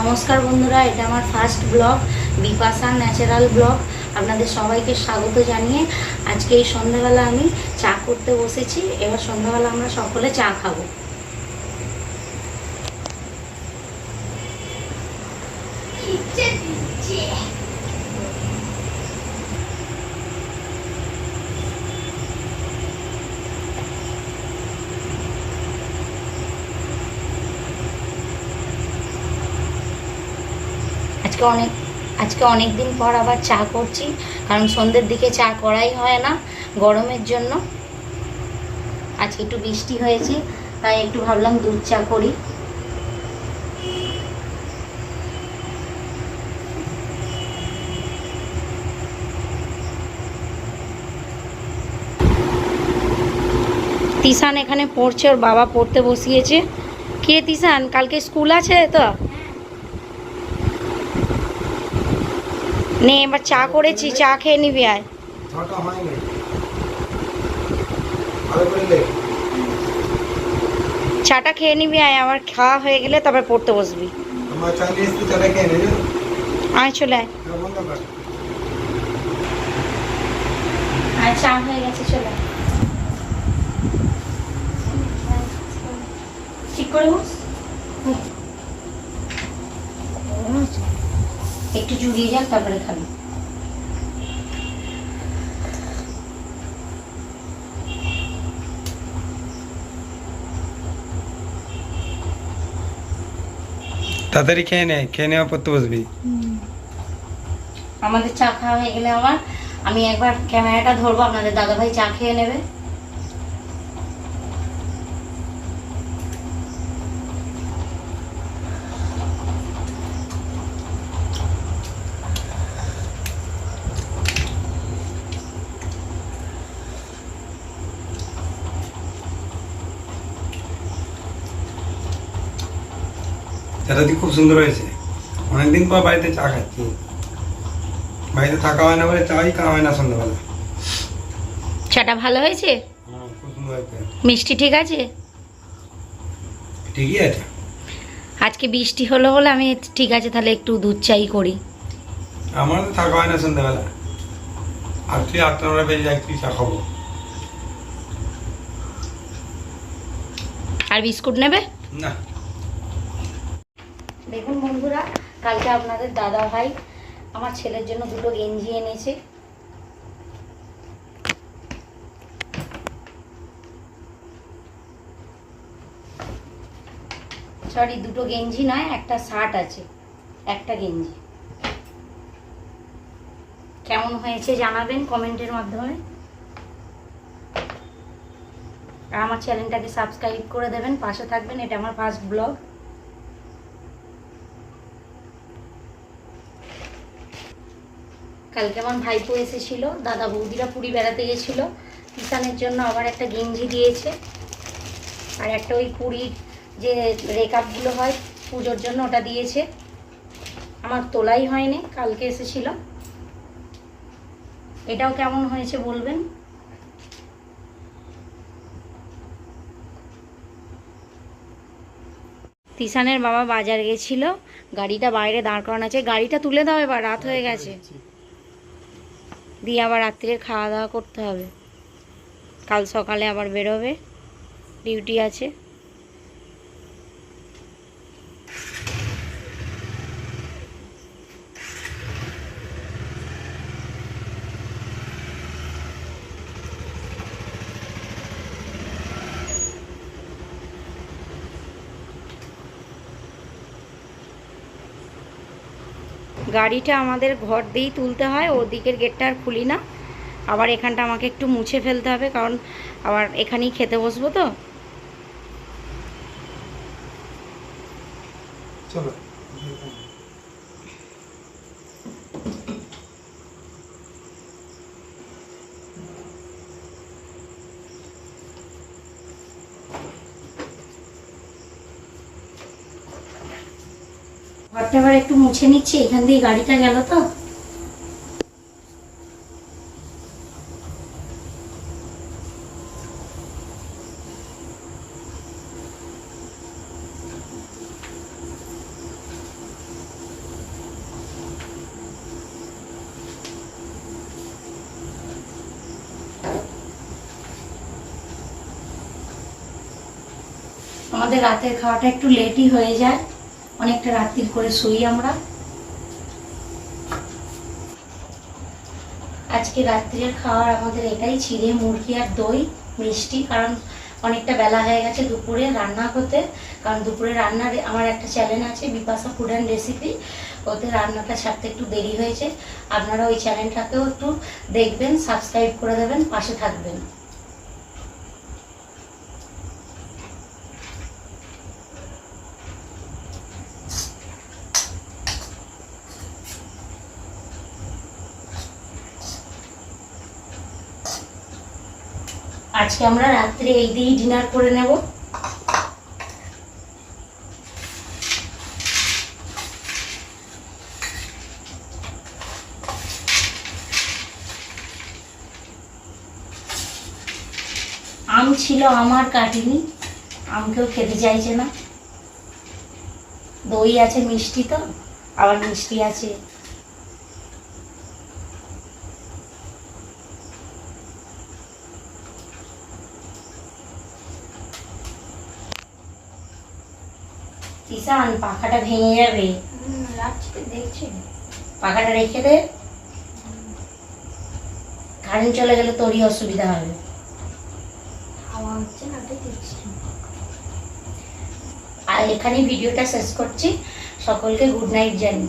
নমস্কার বন্ধুরা, এটা আমার first blog Bipasha natural blog আপনাদের সবাইকে স্বাগত জানিয়ে আজকে এই সন্ধ্যাবেলা আমি চা করতে বসেছি। এবার সন্ধ্যাবেলা আমরা সকলে চা খাব। আজকে অনেক আজকে অনেক দিন পর আবার চা করছি, কারণ সন্ধ্যের দিকে চা করাই হয় না গরমের জন্য। আজকে একটু বৃষ্টি হয়েছে, তাই একটু ভাবলাম দুধ চা করি। তিশান এখানে পড়ছে, ওর বাবা পড়তে বসিয়েছে। কে তিশান? কালকে স্কুল আছে তো? নে এবার চা করেছি চা খেয়ে নিবি আয়। চাটা খেয়ে নিবি আয় আবার খাওয়া হয়ে গেলে তারপর পড়তে বসবি। আমার আয় চলে আয়। চা হয়ে গেছে চলে আয়। ঠিক করে। একটু জুড়িয়ে যাক তারপরে খাবি। তাড়াতাড়ি খেয়ে নে খেয়ে নেওয়া পড়তে বসবি। আমাদের চা খাওয়া হয়ে গেলে আমার আমি একবার ক্যামেরাটা ধরবো আপনাদের দাদাভাই চা খেয়ে নেবে। চাটাটি খুব সুন্দর হয়েছে। অনেকদিন পর বাড়িতে চা খাচ্ছি। বাড়িতে থাকা হয় না বলে চাই খাওয়া হয় না সন্ধ্যাবেলা। চাটা ভালো হয়েছে? হ্যাঁ, হয়েছে। মিষ্টি ঠিক আছে? ঠিকই আছে। আজকে বৃষ্টি হলো বলে আমি ঠিক আছে তাহলে একটু দুধ চাই করি। আমার তো থাকা হয় না সন্ধ্যাবেলা। আর তুই আটটা নটা বেজে যাই তুই চা খাব। আর বিস্কুট নেবে? না। দেখুন বন্ধুরা, কালকে আপনাদের দাদা ভাই আমার ছেলের জন্য দুটো গেঞ্জি এনেছে। সরি, দুটো গেঞ্জি নয়, একটা শার্ট আছে, একটা গেঞ্জি। কেমন হয়েছে জানাবেন কমেন্টের মাধ্যমে। আর আমার চ্যানেলটাকে সাবস্ক্রাইব করে দেবেন, পাশে থাকবেন, এটা আমার ফার্স্ট ব্লগ কালকে আমার ভাইপো এসেছিল, দাদা বৌদিরা পুরী বেড়াতে গেছিল। কিষানের জন্য আবার একটা গেঞ্জি দিয়েছে। আর একটা ওই পুরীর যে রেকআপগুলো হয়, পুজোর জন্য ওটা দিয়েছে। আমার তোলাই হয়নি, কালকে এসেছিল। এটাও কেমন হয়েছে বলবেন? তিশানের বাবা বাজার গেছিল, গাড়িটা বাইরে দাঁড় করানো আছে। গাড়িটা তুলে দাও এবার, রাত হয়ে গেছে। দিয়ে আবার রাত্রে খাওয়া দাওয়া করতে হবে। কাল সকালে আবার বেরোবে। ডিউটি আছে। গাড়িটা আমাদের ঘর দিয়েই তুলতে হয়, ওদিকের গেটটা আর খুলি না। আবার এখানটা আমাকে একটু মুছে ফেলতে হবে, কারণ আবার এখানেই খেতে বসবো তো। চলো। ঘরটা আবার একটু মুছে নিচ্ছি, এখান দিয়ে গাড়িটা গেল তো। আমাদের রাতের খাওয়াটা একটু লেটই হয়ে যায়। অনেকটা রাত্রির করে শুই আমরা। আজকে রাত্রির খাওয়ার আমাদের এটাই চিড়ে মুরগি আর দই, মিষ্টি, কারণ অনেকটা বেলা হয়ে গেছে দুপুরে রান্না করতে কারণ দুপুরে রান্নার আমার একটা চ্যানেল আছে বিপাশা ফুড অ্যান্ড রেসিপি ওতে রান্নাটা ছাড়তে একটু দেরি হয়েছে। আপনারা ওই চ্যানেলটাকেও একটু দেখবেন সাবস্ক্রাইব করে দেবেন, পাশে থাকবেন। আজকে আমরা রাত্রে এই দিয়েই ডিনার করে নেব। আম ছিল আমার কাটিনি আম কেউ খেতে চাইছে না। দই আছে মিষ্টি তো, আবার মিষ্টি আছে কিষান পাখাটা ভেঙে যাবে। দেখছি। পাখাটা রেখে দে। কারেন্ট চলে গেলে তোরই অসুবিধা হবে। হাওয়া হচ্ছে না আর এখানে ভিডিওটা শেষ করছি। সকলকে গুড নাইট জানি